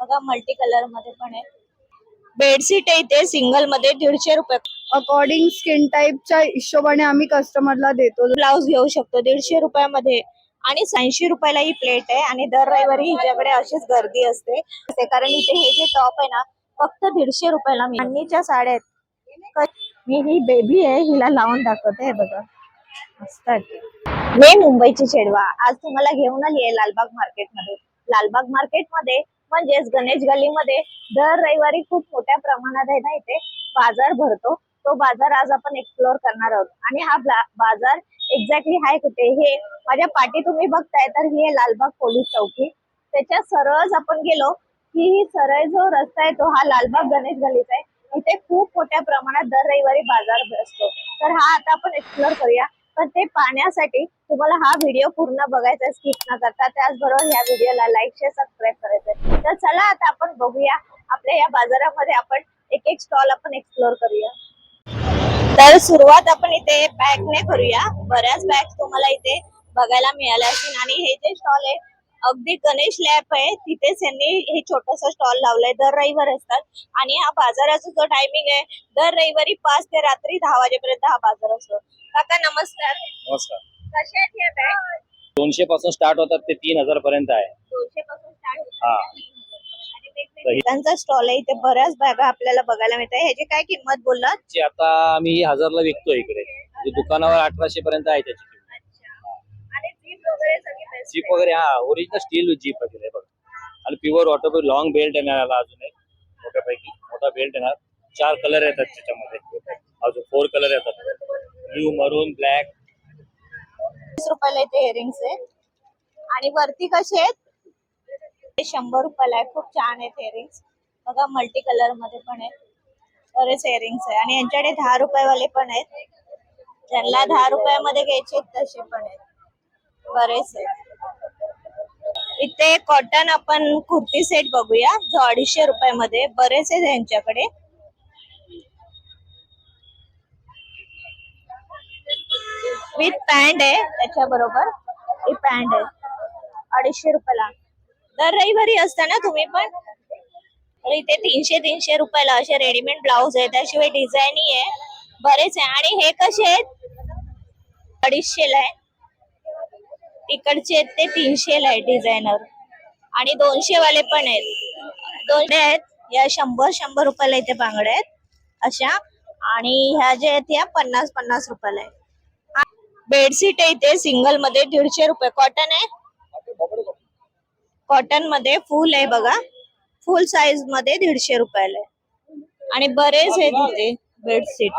बघा मल्टी कलरमध्ये पण आहे. बेडशीट आहे इथे सिंगलमध्ये दीडशे रुपये. अकॉर्डिंग स्किन टाईपच्या हिशोबाने आम्ही कस्टमरला देतो. ब्लाऊज घेऊ शकतो दीडशे रुपयामध्ये. आणि ऐंशी रुपयाला ही प्लेट आहे. आणि दर रविवारी हिच्याकडे अशीच गर्दी असते. कारण इथे हे जे टॉप आहे ना फक्त दीडशे रुपयाला मिळणीच्या साड्या आहेत मी ही बेबी आहे हिला लावून दाखवते. हे बघा. मस्त. मी मुंबईची चेडवा आज तुम्हाला घेऊन आली आहे लालबाग मार्केटमध्ये लालबाग मार्केटमध्ये म्हणजेच गणेश गल्लीमध्ये दर रविवारी खूप मोठ्या प्रमाणात आहे ना इथे बाजार भरतो. तो बाजार आज आपण एक्सप्लोअर करणार आहोत. आणि हा बाजार एक्झॅक्टली आहे कुठे? हे माझ्या पाठी तुम्ही बघताय तर ही आहे लालबाग पोलीस चौकी. त्याच्या सरळच आपण गेलो की ही सरळ जो रस्ता आहे तो हा लालबाग गणेश गल्लीचा आहे. इथे खूप मोठ्या प्रमाणात दर रविवारी बाजार असतो. तर हा आता आपण एक्सप्लोअर करूया. पण ते पाहण्यासाठी तुम्हाला हा व्हिडिओ पूर्ण बघायचा स्किप न करता. त्याचबरोबर ह्या व्हिडिओला लाईक शेअर सबस्क्राईब करायचं तर चला आता आपण बघूया. आपल्या या बाजारामध्ये आपण एक एक स्टॉल आपण एक्सप्लोअर करूया. तर सुरुवात आपण इथे बॅगने करूया. बऱ्याच बॅग तुम्हाला इथे बघायला मिळाल्या असतील. आणि हे जे स्टॉल आहे अगदी गणेश लॅब आहे. तिथेच यांनी हे छोटस स्टॉल लावलंय. दर रविवार असतात. आणि हा बाजाराचा जो टायमिंग आहे दर रविवारी पाच ते रात्री दहा वाजेपर्यंत हा बाजार असतो. काका नमस्कार. नमस्कार. कशा आहेत बॅग? दोनशे पासून स्टार्ट होतात ते तीन हजार पर्यंत आहे. दोनशे पासून स्टार्ट हा. त्यांचा स्टॉल आहे इथे बऱ्याच बॅगा आपल्याला बघायला मिळतात. ह्याची काय किंमत बोललात? ची आता आम्ही हजारला विकतो इकडे. दुकानावर अठराशे पर्यंत आहे त्याची किंमत. आणि जीप वगैरे सगळी best जीप वगैरे हा ओरिजिनल स्टील जीप वगैरे आहे बघा. आणि प्युअर वॉटरप्रूफ लॉंग बेल्ट येणार याला अजून एक मोठ्यापैकी. मोठा बेल्ट येणार चार कलर येतात त्याच्यामध्ये. अजून फोर कलर येतात. ब्ल्यू मरून ब्लॅक वीस रुपयाला इथे हेअरिंग आहे आणि वरती कसे आहेत? ते शंभर रुपयाला आहे. खूप छान आहेत इयरिंग्स बघा मल्टी कलरमध्ये पण आहेत. बरेच हेअरिंग्स आहे आणि यांच्याकडे दहा रुपयावाले पण आहेत. ज्यांना दहा रुपयामध्ये घ्यायचे तसे पण आहेत. बरेच आहेत. इथे कॉटन आपण कुर्ती सेट बघूया. जो अडीचशे रुपयामध्ये. बरेच आहेत यांच्याकडे. विथ पॅन्ट आहे त्याच्या बरोबर ही पॅन्ट आहे. अडीचशे रुपयाला. दर रविवारी असता ना तुम्ही पण इथे तीनशे तीनशे रुपयाला असे रेडीमेड ब्लाऊज आहे त्याशिवाय डिझाईनही आहे. बरेच आहे. आणि हे कसे आहेत? अडीचशे ला आहे. तिकडचे आहेत ते तीनशे ला आहे डिझायनर आणि दोनशे वाले पण आहेत. दोनशे आहेत. या शंभर शंभर रुपयाला इथे बांगड्या आहेत. अशा. आणि ह्या ज्या आहेत ह्या पन्नास पन्नास रुपयाला आहे बेडशीट आहे इथे सिंगलमध्ये दीडशे रुपये. कॉटन आहे. कॉटनमध्ये फुल आहे बघा. फुल साईजमध्ये दीडशे रुपयाला आहे. आणि बरेच आहेत इथे बेडशीट.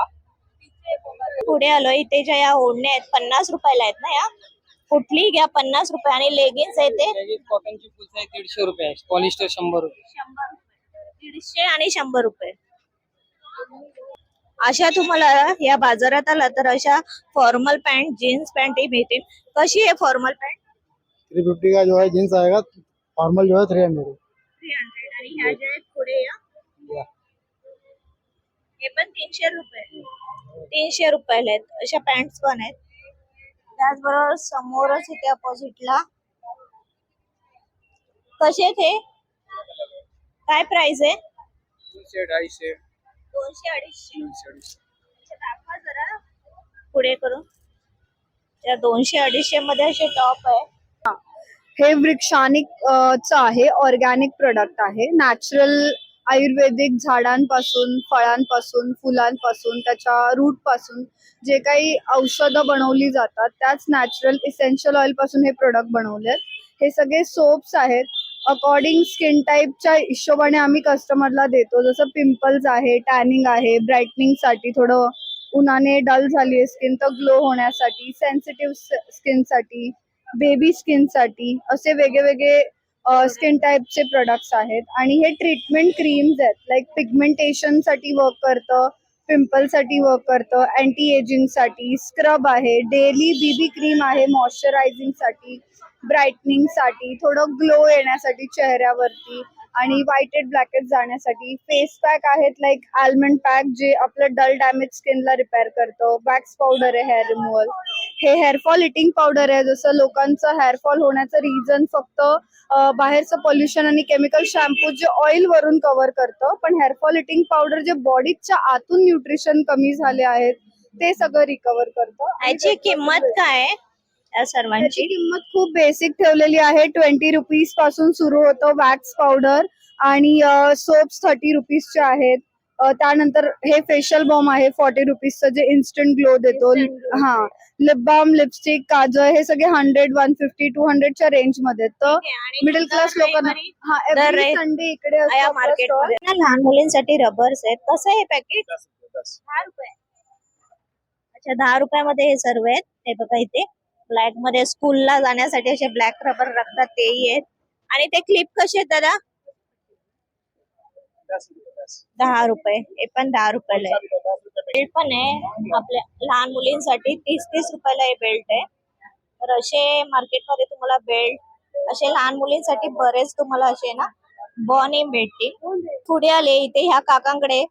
पुढे आलो इथे ज्या या ओढण्या आहेत पन्नास रुपयाला आहेत ना या? कुठली? घ्या पन्नास रुपये. आणि लेगिन्स आहे ते. कॉटनची फुल साईज दीडशे रुपये पॉलिस्टर शंभर रुपये. शंभर रुपये. दीडशे आणि शंभर रुपये. अशा तुम्हाला या बाजारात आला तर अशा फॉर्मल पॅन्ट जीन्स पॅन्ट मिळतील कशी आहे फॉर्मल पॅन्ट थ्री फिफ्टी का जो है जींस आएगा फॉर्मल जो है थ्री हंड्रेड थ्री हंड्रेड आणि ह्या ज्या आहेत पुढे या. हे पण तीनशे रुपये. तीनशे रुपयाला आहेत. अशा पॅन्ट पण आहेत. त्याचबरोबर समोरच इथे अपोजिटला कसे आहेत हे? काय प्राइस आहे? दोनशे अडीचशे. दोनशे अडीचशे. दोनशे अडीचशे. अच्छा, दाखवा जरा. पुढे करून त्या दोनशे अडीचशे मध्ये असे टॉप आहे. हे. वृक्षानिक चं आहे ऑर्गॅनिक प्रोडक्ट आहे. नॅचरल आयुर्वेदिक झाडांपासून फळांपासून फुलांपासून त्याच्या रूटपासून जे काही औषधं बनवली जातात त्याच नॅचरल इसेन्शियल ऑइलपासून हे प्रोडक्ट बनवले हे सगळे सोप्स आहेत. अकॉर्डिंग स्किन टाईपच्या हिशोबाने आम्ही कस्टमरला देतो. जसं पिंपल्स आहे टॅनिंग आहे ब्राईटनिंगसाठी थोडं उन्हाने डल झाली आहे स्किन तर ग्लो होण्यासाठी सेन्सिटिव्ह स्किनसाठी बेबी स्किनसाठी असे वेगळे वेगळे स्किन टाईपचे प्रोडक्ट्स आहेत. आणि हे ट्रीटमेंट क्रीम्स आहेत. लाईक पिगमेंटेशनसाठी वर्क करतं पिंपलसाठी वर्क करतं अँटी एजिंगसाठी स्क्रब आहे डेली बीबी क्रीम आहे मॉइश्चरायझिंगसाठी. ब्राईटनिंगसाठी थोडं ग्लो येण्यासाठी चेहऱ्यावरती आणि व्हाईटेड ब्लॅकेट जाण्यासाठी. फेस पॅक आहेत लाईक आल्मंड पॅक जे आपलं डल डॅमेज स्किनला रिपेअर करतं. वॅक्स पावडर आहे हेअर रिमूव्हल हे हेअरफॉल इटिंग पावडर आहे. जसं लोकांचं हेअरफॉल होण्याचं रिझन फक्त बाहेरचं पोल्युशन आणि केमिकल शॅम्पू जे ऑइल वरून कव्हर करतं. पण हेअरफॉल इटिंग पावडर जे बॉडीच्या आतून न्यूट्रिशन कमी झाले आहेत ते सगळं रिकव्हर करतं. याची किंमत काय? आहे या सर्वांची. किंमत खूप बेसिक ठेवलेली आहे. ट्वेंटी रुपीजपासून सुरू होतं वॅक्स पावडर आणि सोप्स थर्टी रुपीजचे आहेत. त्यानंतर हे फेशियल बॉम आहे फॉर्टी रुपीजचं जे इन्स्टंट ग्लो देतो. हा. लिप बाम लिपस्टिक काजळ हे सगळे हंड्रेड वन फिफ्टी टू हंड्रेडच्या रेंजमध्ये आहेत. तर मिडल क्लास लोकांना संडे इकडे मार्केट लहान मुलींसाठी रबर्स आहेत. कसं आहे हे पॅकेट दहा रुपये. अच्छा दहा रुपयामध्ये हे सर्व आहेत. हे बघा इथे. ब्लॅकमध्ये स्कूलला जाण्यासाठी असे ब्लॅक रबर लागतात तेही आहेत. आणि ते क्लिप कसे आहेत दादा? दहा रुपये. हे पण दहा रुपयाला बेल्ट पण आहे. आपल्या लहान मुलींसाठी तीस तीस रुपयाला हे बेल्ट आहे. तर असे मार्केटमध्ये तुम्हाला बेल्ट असे लहान मुलींसाठी बरेच तुम्हाला असे ना बॉनी भेटतील. पुढे आले इथे ह्या काकांकडे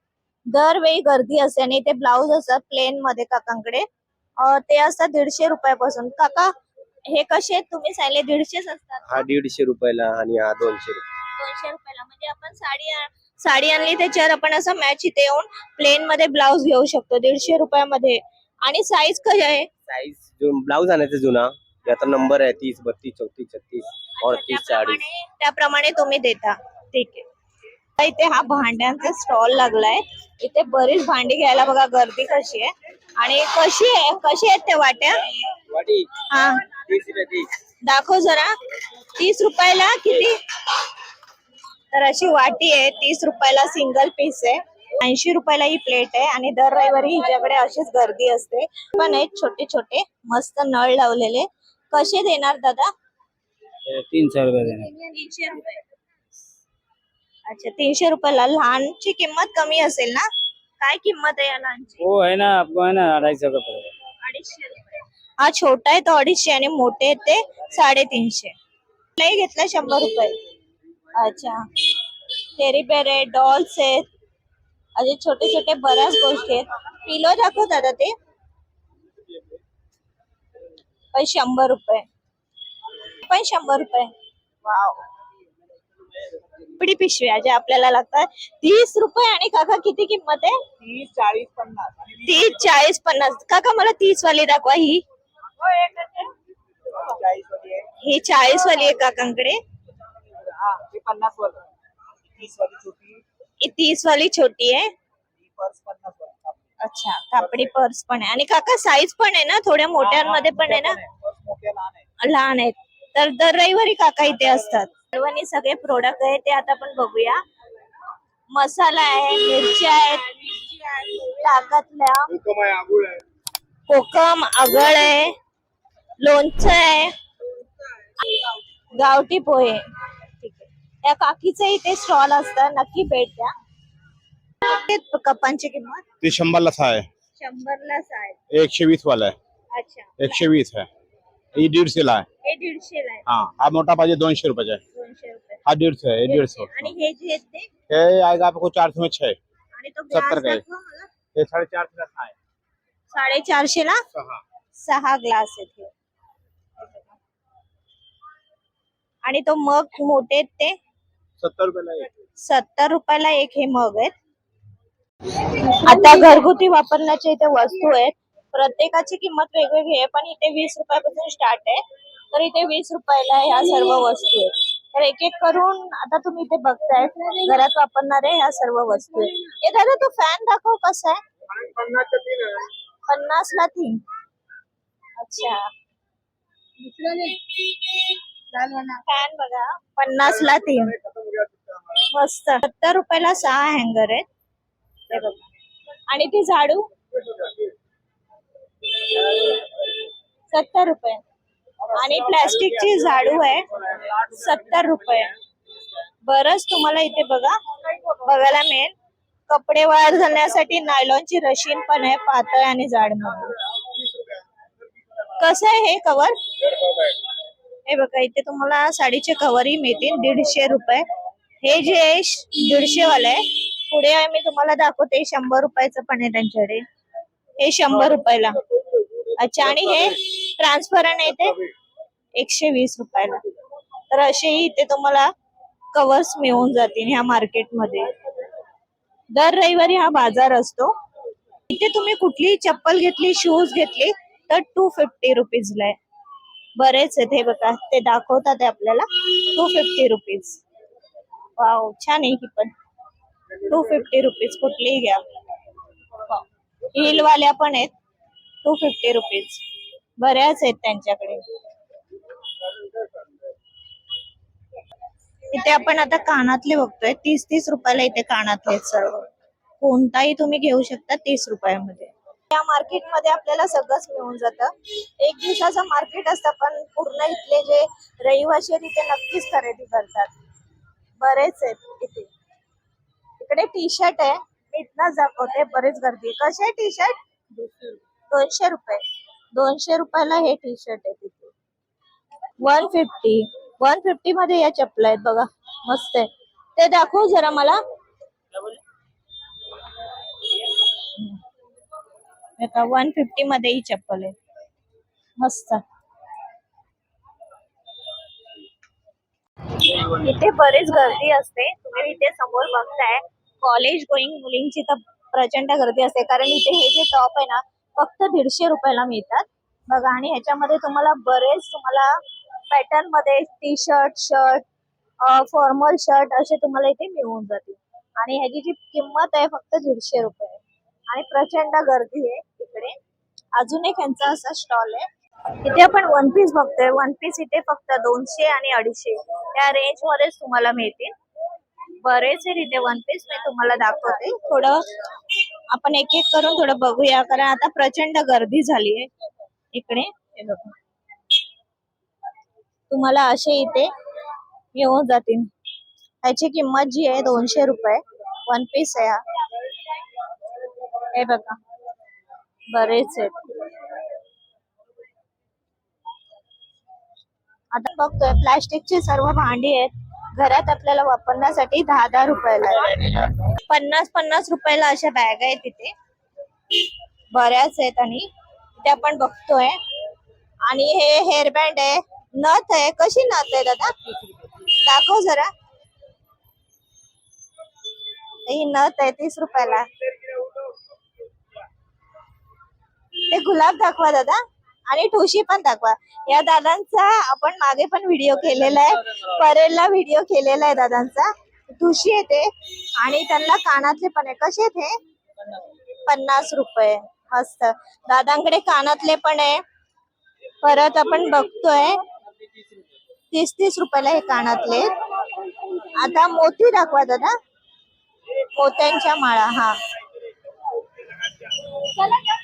दरवेळी गर्दी असते आणि इथे ब्लाऊज असतात प्लेन मध्ये काकांकडे. ते असतात दीडशे रुपयापासून. काका हे कसे तुम्ही सांगले दीडशेच असतात. हा दीडशे रुपयाला आणि हा दोनशे रुपये. दोनशे रुपयाला. म्हणजे आपण साडी आ- साडी आणली त्याच्यावर आपण असं मॅच इथे येऊन प्लेन मध्ये ब्लाऊज घेऊ शकतो दीडशे रुपयामध्ये. आणि साईज कशी आहे? साईज जो ब्लाऊज आणायचा जुना त्याचा नंबर आहे तीस बत्तीस चौतीस छत्तीस अडतीस चाळीस. त्याप्रमाणे त्याप्रमाणे तुम्ही देता. ठीक आहे. इथे हा भांड्यांचा स्टॉल लागलाय. इथे बरीच भांडी घ्यायला बघा गर्दी कशी आहे. आणि कशी आहे कशी आहेत त्या वाट्या? वाटी. हा. दाखव जरा. तीस रुपयाला किती? तर अशी वाटी आहे तीस रुपयाला सिंगल पीस आहे. ऐंशी रुपयाला ही प्लेट आहे आणि दर रविवारी हिच्याकडे अशीच गर्दी असते. पण आहेत छोटे छोटे मस्त नळ लावलेले. कसे देणार दादा? तीन सौ रुपये देना तीनशे रुपये. अच्छा तीनशे रुपयाला लहानची किंमत कमी असेल ना? काय किंमत आहे या लहानची? वो है ना आपको है ना अढ़ाई सौ का पड़ेगा अडीचशे रुपये. हा छोटा आहे तो अडीचशे आणि मोठे आहेत ते साडेतीनशे. नाही घेतला शंभर रुपये. अच्छा. टेरी बेर आहे डॉल्स आहेत. असे छोटे छोटे बऱ्याच गोष्टी आहेत. पिलो दाखव दादा ते? पण शंभर रुपये. पण शंभर रुपये. वाव पिढी पिशव्या ज्या आपल्याला लागतात. तीस रुपये आणि काका किती किंमत आहे? तीस चाळीस पन्नास. तीस चाळीस पन्नास. काका मला तीस वाली दाखवा ही. चाळीस वाली आहे. ही चाळीस वाली आहे काकांकडे. हा ही पन्नास वाली तीस वाली छोटी. ही तीस वाली छोटी आहे. ही अच्छा कापडी पर्स पण आहे. आणि काका साईज पण आहे ना? थोड्या मोठ्यांमध्ये पण आहे ना? लहान आहेत. तर दर रविवारी काका इथे असतात. सर्वांनी सगळे प्रोडक्ट आहे ते आता आपण बघूया. मसाला आहे मिरच्या आहेत ताकातल्या कोकम आगळ आहे. लोणचं आहे. गावठी पोहे. ठीक आहे. त्या काकीचे इथे स्टॉल असतात नक्की भेट द्या. कपांची किंमत? ते शंभरला सहा आहे. शंभरला आहे. एकशे वीस वाला आहे. अच्छा. एकशे वीस आहे. ही दीडशेला आहे. हे दीडशेला आहे. हा हा मोठा पाहिजे दोनशे रुपयाचा आहे. दोनशे रुपये. हा दीडशे आहे हे दीडशे. आणि हे जे आहेत ते? हे आएगा आपको चार सौ में छह आणि तो सत्तर ग्लास का आहे. दाखवा मला. हे साडेचार सौ का आहे साडेचारशे ला? सहा. सहा ग्लास आहेत हे. आणि तो मग मोठे आहेत ते? सत्तर रुपयाला एक. सत्तर रुपयाला एक हे मग आहेत. आता घरगुती वापरण्याच्या इथे वस्तू आहेत. प्रत्येकाची किंमत वेगवेगळी आहे पण इथे वीस रुपयापासून स्टार्ट आहे. तर इथे वीस रुपयाला ह्या सर्व वस्तू आहेत. तर एक एक करून आता तुम्ही इथे बघताय घरात वापरणारे ह्या सर्व वस्तू आहेत. ए दादा तो फॅन दाखव कसा आहे? पन्नास ला तीन. अच्छा. फॅन बघा. पन्नास ला तीन. मस्त. सत्तर रुपयाला सहा हँगर आहेत. आणि ती झाडू? सत्तर रुपये. आणि प्लास्टिकची झाडू आहे सत्तर रुपये. बरंच तुम्हाला इथे बघा बघायला मिळेल. कपडे वायर घालण्यासाठी नायलॉनची रशीन पण आहे पातळ आणि जाड कसं आहे हे कवर हे बघा इथे तुम्हाला साडीचे कवरही मिळतील दीडशे रुपये. हे जे आहे दीडशे वाले पुढे मी तुम्हाला दाखवते शंभर रुपयाचं पण आहे त्यांच्याकडे. हे शंभर रुपयाला. अच्छा आणि हे ट्रान्सपरंट आहे ते एकशे वीस रुपयाला. तर असेही इथे तुम्हाला कवर्स मिळून जातील ह्या मार्केटमध्ये दर रविवारी हा बाजार असतो. इथे तुम्ही कुठलीही चप्पल घेतली शूज घेतली तर टू फिफ्टी रुपीजला आहे. बरेच आहेत हे बघा ते दाखवतात आपल्याला. टू फिफ्टी रुपीज वाव छान आहे ही पण. टू फिफ्टी रुपीज कुठलीही घ्या. हिल वाल्या पण आहेत. टू फिफ्टी रुपीज बऱ्याच आहेत त्यांच्याकडे. इथे आपण आता कानातले बघतोय. तीस तीस रुपयाला इथे कानातले आहेत सर्व. कोणताही तुम्ही घेऊ शकता तीस रुपयामध्ये. या मार्केटमध्ये आपल्याला सगळंच मिळून जातं. एक दिवसाचं मार्केट असतं पण पूर्ण इथले जे रहिवाशी आहेत इथे नक्कीच खरेदी करतात. बरेच आहेत इथे. इकडे टी शर्ट आहे. मी इथनच दाखवते बरेच गर्दी. कसे आहे टी शर्ट दोनशे रुपये. दोनशे रुपयाला हे टी शर्ट आहे तिथे. वन फिफ्टी वन फिफ्टी मध्ये या चप्पल आहेत बघा. मस्त आहे. ते दाखव जरा मला. वन फिफ्टी मध्ये ही चप्पल आहे. मस्त. इथे बरीच गर्दी असते. तुम्ही इथे समोर बघताय. कॉलेज गोईंग मुलींची तर प्रचंड गर्दी असते. कारण इथे हे जे टॉप आहे ना फक्त दीडशे रुपयाला मिळतात. बघा आणि ह्याच्यामध्ये तुम्हाला बरेच तुम्हाला पॅटर्नमध्ये T shirt shirt formal shirt असे तुम्हाला इथे मिळून जातील. आणि ह्याची जी किंमत आहे फक्त दीडशे रुपये. आणि प्रचंड गर्दी आहे इकडे. अजून एक ह्यांचा असा स्टॉल आहे. इथे आपण वन पीस बघतोय. वन पीस इथे फक्त दोनशे आणि अडीचशे. या रेंज मध्येच तुम्हाला मिळतील. बरेच आहेत तिथे वन पीस मी तुम्हाला दाखवते. थोडं आपण एक एक करून थोडं बघूया कारण आता प्रचंड गर्दी झाली आहे इकडे. हे बघा. तुम्हाला असे इथे येऊन जातील. त्याची किंमत जी आहे दोनशे रुपये. वन पीस आहे हा. हे बघा. बरेच आहेत. आता बघतोय प्लास्टिकची सर्व भांडी आहेत. घरात आपल्याला वापरण्यासाठी दहा दहा रुपयाला पन्नास पन्नास रुपयाला अशा बॅग आहेत तिथे. बऱ्याच आहेत आणि ते आपण बघतोय. आणि हे हेअरबँड आहे. नथ आहे. कशी नथ आहे दादा? दाखव जरा. ही नथ आहे तीस रुपयाला. ते गुलाब दाखवा दादा. आणि ठुशी पण दाखवा. या दादांचा आपण मागे पण व्हिडिओ केलेला आहे. परेलला व्हिडिओ केलेला आहे दादांचा. ठुशी येते. आणि त्यांना कानातले पण आहे. कसे येते पन्नास रुपये. मस्त. दादांकडे कानातले पण आहे. परत आपण बघतोय. तीस तीस रुपयाला हे कानातले. आता मोती दाखवा दादा. मोत्यांच्या माळा. हा.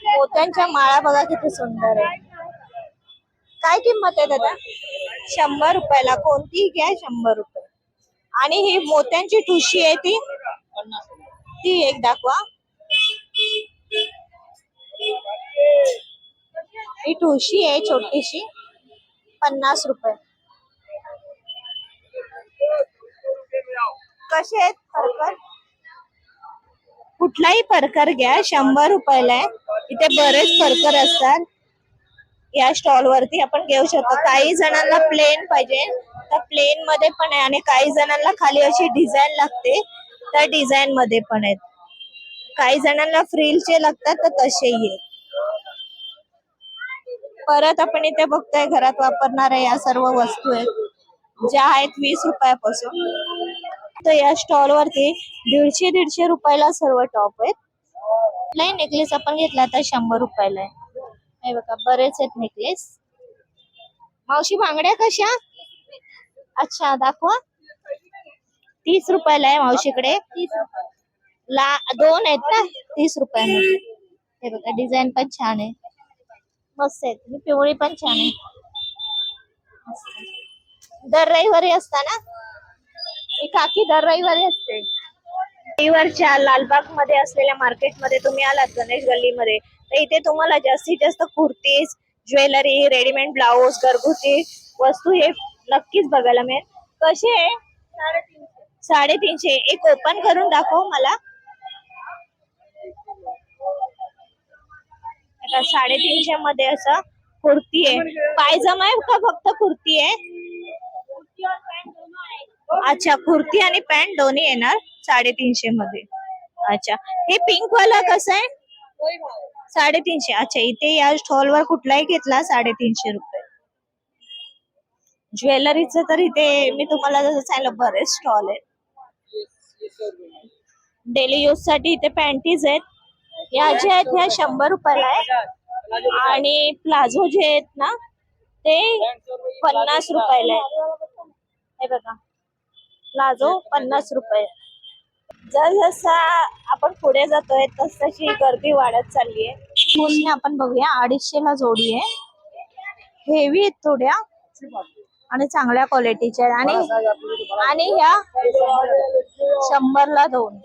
मोत्यांच्या माळा बघा किती सुंदर आहे. काय किंमत आहे दादा? शंभर रुपयाला. कोणतीही घ्या शंभर रुपये. आणि ही मोत्यांची ठुशी आहे ती? ती एक दाखवा. ही ठुशी आहे छोटीशी. पन्नास रुपये. कसे आहेत परकर? कुठलाही परकर घ्या. शंभर रुपयाला आहे. इथे बरेच परकर असतात. या स्टॉल वरती आपण घेऊ शकतो. काही जणांना प्लेन पाहिजे. तर प्लेन मध्ये पण आहे आणि काही जणांना खाली अशी डिझाईन लागते. त्या डिझाईन मध्ये पण आहेत. काही जणांना फ्रीलचे लागतात तर तसेही आहेत. परत आपण इथे बघतोय घरात वापरणाऱ्या या सर्व वस्तू आहेत. ज्या आहेत वीस रुपयापासून. तर या स्टॉल वरती दीडशे दीडशे रुपयाला सर्व टॉप आहेत. नाही नेकलेस आपण घेतला तर शंभर रुपयाला आहे. हे बघा बरेच आहेत नेकलेस मावशी बांगड्या कशा? अच्छा दाखवा. तीस रुपयाला आहे मावशीकडे. ला दोन आहेत ना? तीस रुपयामध्ये हे बघा डिझाईन पण छान आहे. मस्त आहे. पिवळी पण छान आहे. दर रविवारी असता ना? ही काकी दर रविवारी असते. रविवारच्या लालबागमध्ये असलेल्या मार्केटमध्ये तुम्ही आलात गणेश गल्लीमध्ये. तर इथे तुम्हाला जास्तीत जास्त कुर्तीज ज्वेलरी रेडीमेड ब्लाऊज घरगुती वस्तू हे नक्कीच बघायला मिळेल. कसे आहे? साडेतीनशे. एक ओपन करून दाखव मला. साडेतीनशे मध्ये असं कुर्ती आहे. पायजमा आहे का फक्त कुर्ती आहे? अच्छा कुर्ती आणि पॅन्ट दोन्ही येणार साडेतीनशे मध्ये. अच्छा. हे पिंक वाला कसं आहे? साडेतीनशे. अच्छा इथे या स्टॉल वर कुठलाही घेतला साडेतीनशे रुपये. ज्वेलरीचं तर इथे मी तुम्हाला जसं सांगितलं बरेच स्टॉल आहेत. डेली यूजसाठी इथे पॅन्टीज आहेत. या ज्या आहेत ह्या शंभर रुपयाला आहे आणि प्लाझो जे आहेत ना ते पन्नास रुपयाला आहे हे बघा. प्लाझो पन्नास रुपये. जसजसा आपण पुढे जातोय तस तशी गर्दी वाढत चालली आहे मोस्टली आपण बघूया. अडीचशे ला जोडी आहे. हेवी आहेत थोड्या. आणि चांगल्या क्वालिटीच्या आणि आणि ह्या शंभरला दोन.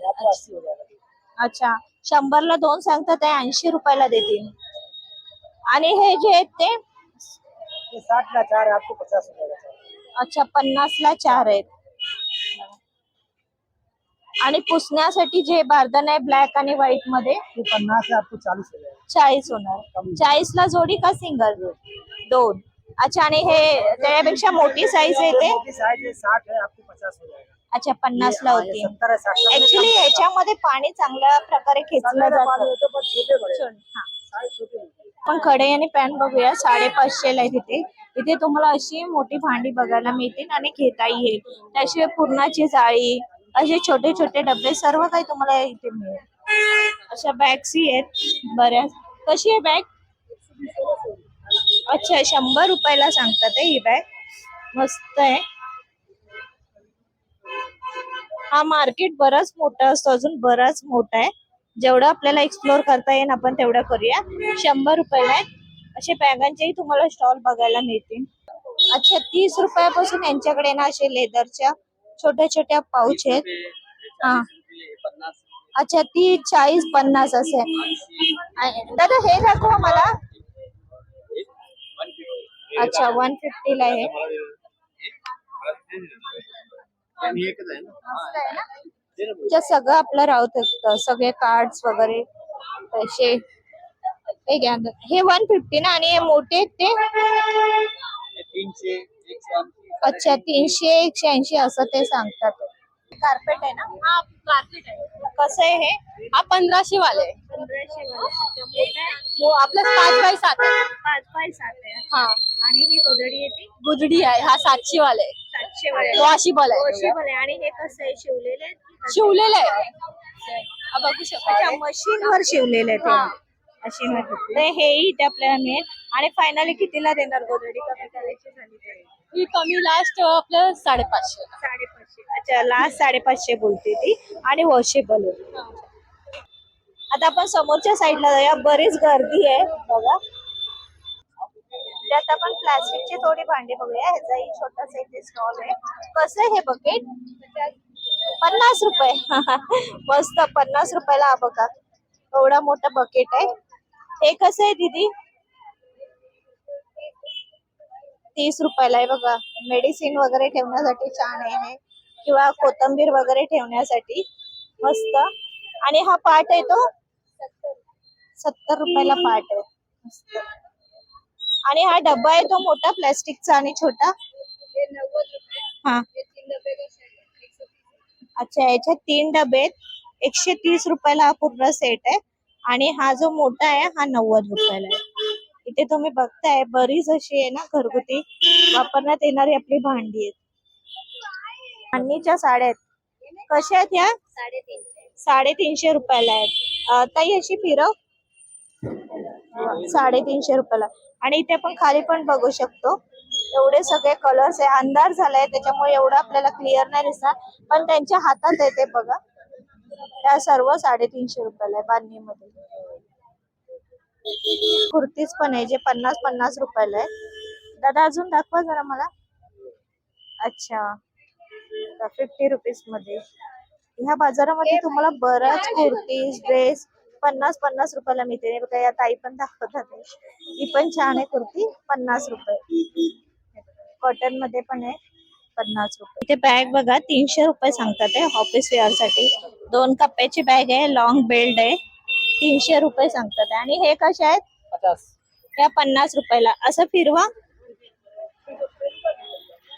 अच्छा. शंभरला दोन सांगतात ते ऐंशी रुपयाला देतील. आणि हे जे आहेत ते साठ है का चार। अच्छा पन्नास ला चार आहेत. आणि पुसण्यासाठी जे बारदान आहे ब्लॅक आणि व्हाईटमध्ये पन्नास है आपको चालीस हो जाएगा चाळीस होणार. चाळीस ला जोडी का सिंगल दोन. अच्छा आणि हे त्याच्यापेक्षा मोठी साईज आहे ते? मोटी साइज है साठ है आपको पचास हो जाएगा अच्छा पन्नास ला हाँ, ये होती. सत्तर है साठ का ऍक्च्युली याच्यामध्ये पाणी चांगल्या प्रकारे खेचलं पानी जातं. होते पर छोटे बड़े छोटे, हा. साइज छोटे होते. हैं। आपण कडे आणि पॅन बघूया साडेपाचशे ला आहे तिथे. इथे तुम्हाला अशी मोठी भांडी बघायला मिळतील आणि घेताही येईल. त्याशिवाय पूर्णाची जाळी असे छोटे छोटे डबे सर्व काही तुम्हाला इथे मिळेल. अशा बॅग्सही आहेत बऱ्याच. कशी आहे बॅग अच्छा शंभर रुपयाला सांगतात ही बॅग मस्त आहे. हा मार्केट बराच मोठा असतो अजून बराच मोठा आहे. जेवढं आपल्याला एक्सप्लोर करता येईल आपण तेवढं करूया. शंभर रुपयाला आहे. असे बॅगांचेही तुम्हाला स्टॉल बघायला मिळतील. अच्छा तीस रुपयापासून यांच्याकडे ना असे लेदरच्या छोट्या छोट्या पाऊच आहेत. हा. अच्छा ती चाळीस पन्नास असे. दादा हे दाखवा मला. अच्छा वन फिफ्टी ला हे ना सगळं आपलं राहत सगळे कार्ड्स वगैरे पैसे हे घ्या हे वन फिफ्टी ना आणि हे मोठे आहेत ते? अच्छा तीनशे एकशे ऐंशी असं ते सांगतात. कार्पेट आहे ना? हा कार्पेट आहे. कसं आहे हे? हा पंधराशे वाले. पंधराशे वाला. हो आपलं पाच बाय सात आहे. पाच बाय सात आहे. हा. आणि ही गोदडी येते गुजडी आहे. हा सातशे वाले. आहे. सातशे वाले. वॉशिबल आहे. वॉशेबल आहे. आणि हे कसं आहे? शिवलेले आहे शिवलेलं आहे. हा बघू शकता. अच्छा मशीन वर शिवलेले ते. हा. मशीन. वर ते हेही इथे आपल्याला मिळेल. आणि फायनली कितीला देणार गोदडी कमी करायची झाली ही कमी लास्ट आपलं साडेपाचशे. साडेपाचशे. अच्छा लास्ट साडेपाचशे बोलते ती. आणि वॉशेबल आता आपण समोरच्या साईडला जाऊया. बरीच गर्दी आहे. बघा. त्यात आपण प्लास्टिकची थोडी भांडी बघूया. ह्याचाही छोटासा इथे स्टॉल आहे कसं आहे हे बकेट पन्नास रुपये. मस्त पन्नास रुपयाला हा बघा. एवढा मोठा बकेट आहे. हे कसं आहे दीदी? तीस रुपयाला आहे बघा. मेडिसिन वगैरे ठेवण्यासाठी छान आहे किंवा कोथंबीर वगैरे ठेवण्यासाठी. मस्त. आणि हा पाट आहे तो? सत्तर रुपयाला पाट आहे. मस्त. आणि हा डब्बा आहे तो मोठा प्लास्टिकचा आणि छोटा? हा. अच्छा याच्यात तीन डबे आहेत. एकशे तीस रुपयाला हा पूर्ण सेट आहे. आणि हा जो मोठा आहे हा नव्वद रुपयाला आहे. इथे तुम्ही बघताय बरीच अशी आहे ना घरगुती वापरण्यात येणारी आपली भांडी आहेत. भांडीच्या साड्या आहेत. कशा आहेत ह्या? साडेतीनशे रुपयाला आहेत. ताई अशी फिरव. साडेतीनशे रुपयाला. आणि इथे आपण खाली पण बघू शकतो. एवढे सगळे कलर्स आहे. अंधार झालाय त्याच्यामुळे एवढं आपल्याला क्लिअर नाही दिसणार. पण त्यांच्या हातात आहे ते बघा. त्या सर्व साडेतीनशे रुपयाला आहे बांधणीमध्ये कुर्तीज पण आहे जे पन्नास पन्नास रुपयाला आहे. दादा अजून दाखवा जरा मला. अच्छा. फिफ्टी रुपीजमध्ये. ह्या बाजारामध्ये तुम्हाला बऱ्याच कुर्तीज ड्रेस पन्नास पन्नास रुपयाला मिळते. बघा या ताई पण दाखवतात. ही पण छान आहे कुर्ती पन्नास रुपये. कॉटनमध्ये पण आहे पन्नास रुपये. इथे बॅग बघा तीनशे रुपये सांगतात आहे ऑफिस वेअरसाठी. दोन कप्प्याची बॅग आहे लॉंग बेल्ट आहे. तीनशे रुपये सांगतात. आणि हे कसे आहेत? या पन्नास रुपयाला. असं फिरवा.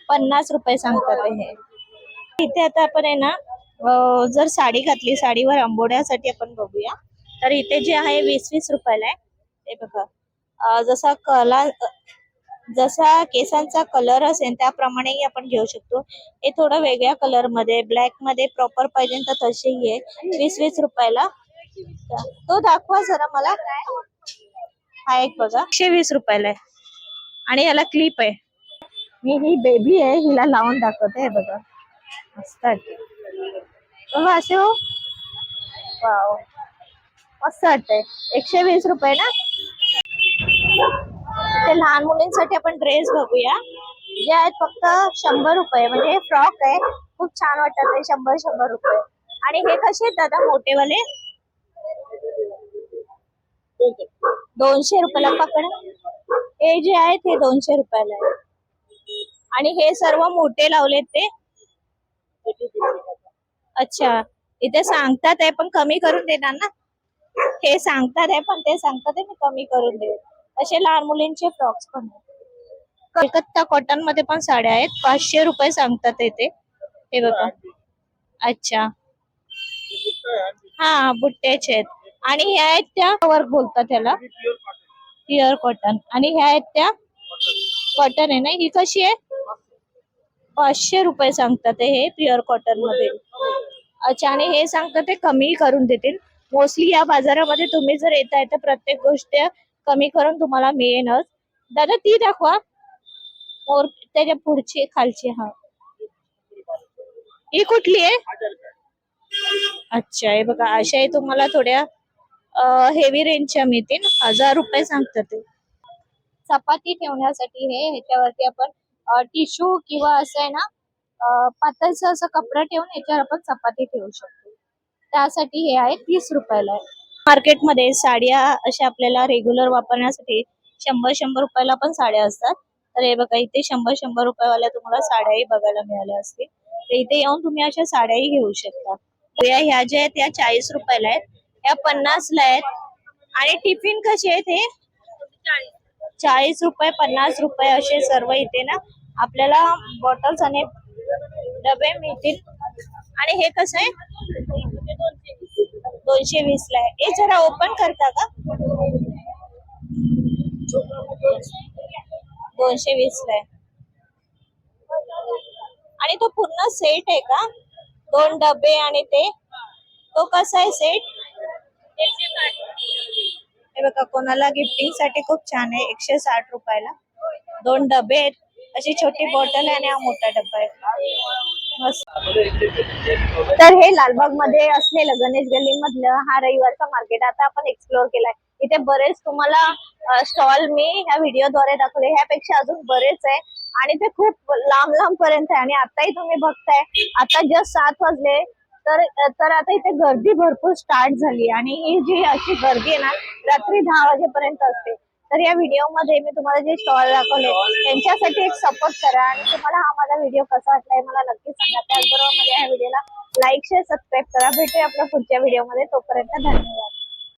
पन्नास रुपये सांगतात हे. इथे आता आपण आहे ना जर साडी घातली साडीवर आंबोड्यासाठी आपण बघूया. तर इथे जे आहे वीस वीस रुपयाला आहे. हे बघा. जसा कला जसा केसांचा कलर असेल त्याप्रमाणेही आपण घेऊ शकतो. हे थोडं वेगळ्या कलरमध्ये ब्लॅकमध्ये प्रॉपर पाहिजे तर तसेही आहे. वीस वीस रुपयाला. तो दाखवा जरा मला. हा एक बघा. एकशे वीस रुपयाला आहे. आणि याला क्लिप आहे. मी ही बेबी आहे हिला लावून दाखवते बघा. मस्त वाटते बघा असे हो. वाव मस्त वाटतंय. एकशे वीस रुपये ना? ते लहान मुलींसाठी आपण ड्रेस बघूया. जे आहेत फक्त शंभर रुपये. म्हणजे फ्रॉक आहे. खूप छान वाटतात ते शंभर शंभर रुपये. आणि हे कसे आहेत दादा? मोठेवाले? दोनशे रुपयाला पकड. हे जे आहेत हे दोनशे रुपयाला आहे आणि हे सर्व मोठे लावलेत ते. अच्छा इथे सांगतात आहे पण कमी करून देणार ना? हे सांगतात आहे पण ते सांगतात आहे मी कमी करून देईल असे लहान मुलींचे फ्रॉक्स पण आहेत. कलकत्ता कॉटनमध्ये पण साड्या आहेत. पाचशे रुपये सांगतात येते हे बघा. अच्छा. हा बुट्ट्याचे आहेत. आणि ह्या आहेत त्या वर्क बोलतात त्याला. प्युअर कॉटन आणि ह्या आहेत त्या कॉटन आहे ना? ही कशी आहे? पाचशे रुपये सांगतात हे प्युअर कॉटनमध्ये. अच्छा आणि हे सांगतात ते कमी करून देतील. मोस्टली या बाजारामध्ये तुम्ही जर येत आहे तर प्रत्येक गोष्ट कमी करून तुम्हाला मिळेलच. दादा ती दाखवा. मोर त्याच्या पुढची खालची हा. ही कुठली आहे? अच्छा हे बघा अशाही तुम्हाला थोड्या हेवी रेंजच्या मिळतील. हजार रुपये सांगतात ते. चपाती ठेवण्यासाठी हे ह्याच्यावरती आपण टिश्यू किंवा असं आहे ना अं, पातळसं असं कपडा ठेवून याच्यावर आपण चपाती ठेवू शकतो. त्यासाठी हे आहे तीस रुपयाला आहे. मार्केटमध्ये साड्या अशा आपल्याला रेग्युलर वापरण्यासाठी शंभर शंभर रुपयाला पण साड्या असतात. तर हे बघा इथे शंभर शंभर रुपयावाल्या तुम्हाला साड्याही बघायला मिळाल्या असतील. तर इथे येऊन तुम्ही अशा साड्याही घेऊ शकता. ह्या ज्या आहेत या चाळीस रुपयाला आहेत. या पन्नासला आहेत. आणि टिफिन कसे आहेत हे चाळीस रुपये पन्नास रुपये असे सर्व इथे ना आपल्याला बॉटल्स आणि डबे मिळतील. आणि हे कसं आहे? दोनशे वीस ला आहे. हे जरा ओपन करता का? दोनशे वीस ला आहे. आणि तो पूर्ण सेट आहे का? दोन डबे आणि ते. तो कसा आहे सेट हे बघा कोणाला गिफ्टिंगसाठी खूप छान आहे. एकशे साठ रुपयाला. दोन डबे आहेत. अशी छोटी बॉटल आहे आणि हा मोठा डब्बा आहे. मस्त. तर हे लालबागमध्ये असलेलं गणेश गल्ली मधलं हा रविवारचा मार्केट आता आपण एक्सप्लोअर केलाय. इथे बरेच तुम्हाला स्टॉल मी ह्या व्हिडिओद्वारे दाखवले. ह्यापेक्षा अजून बरेच आहे. आणि ते खूप लांब लांब पर्यंत आहे. आणि आताही तुम्ही बघताय. आता जस्ट सात वाजले. तर तर आता इथे गर्दी भरपूर स्टार्ट झाली आणि ही जी अशी गर्दी आहे ना रात्री दहा वाजेपर्यंत असते. तर या व्हिडिओमध्ये मी तुम्हाला जे स्टॉल दाखवले त्यांच्यासाठी एक सपोर्ट करा आणि तुम्हाला हा माझा व्हिडिओ कसा वाटलाय मला नक्की सांगा. त्याचबरोबर मला या व्हिडिओला लाईक शेअर सबस्क्राईब करा. भेटूया आपल्या पुढच्या व्हिडिओमध्ये तोपर्यंत धन्यवाद.